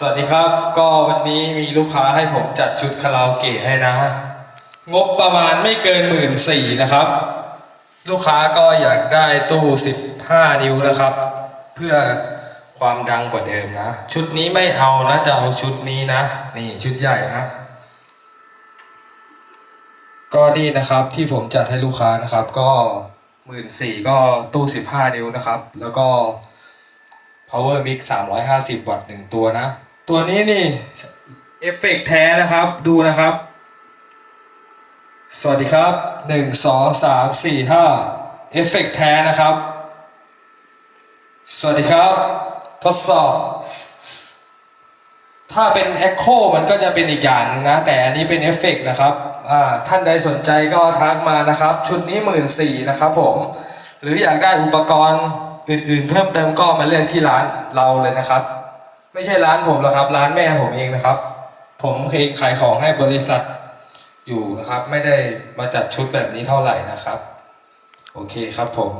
สวัสดีครับก็วันนี้มีลูกค้าให้ผมจัดชุดคาราโอเกะให้นะ งบประมาณไม่เกินหมื่นสี่นะครับ ลูกค้าก็อยากได้ตู้ 15 นิ้วนะครับ เพื่อความดังกว่าเดิมนะ ชุดนี้ไม่เอานะ จะเอาชุดนี้นะ นี่ชุดใหญ่นะ ก็นี่นะครับที่ผมจัดให้ลูกค้านะครับ ก็หมื่นสี่ก็ตู้ 15 นิ้วนะครับ แล้วก็ power mix 350 วัตต์หนึ่งตัวนะ ตัวนี้นี่เอฟเฟกต์แท้นะครับ ดูนะครับ สวัสดีครับ1 2 3 4 5เอฟเฟกต์แท้นะครับ สวัสดีครับ ทดสอบ ถ้าเป็น Echo มันก็จะเป็นอีกอย่างนึงนะ แต่อันนี้เป็นเอฟเฟกต์นะครับอ่าท่านใดสนใจก็ทักมานะครับ ชุดนี้หมื่นสี่นะครับผม หรืออยากได้อุปกรณ์อื่นๆ เพิ่มเติมก็มาเลือกที่ร้านเราเลยนะครับ ไม่ใช่ร้านผมหรอกครับ ร้านแม่ผมเองนะครับ ผมเคยขายของให้บริษัทอยู่นะครับ ไม่ได้มาจัดชุดแบบนี้เท่าไหร่นะครับ โอเคครับผม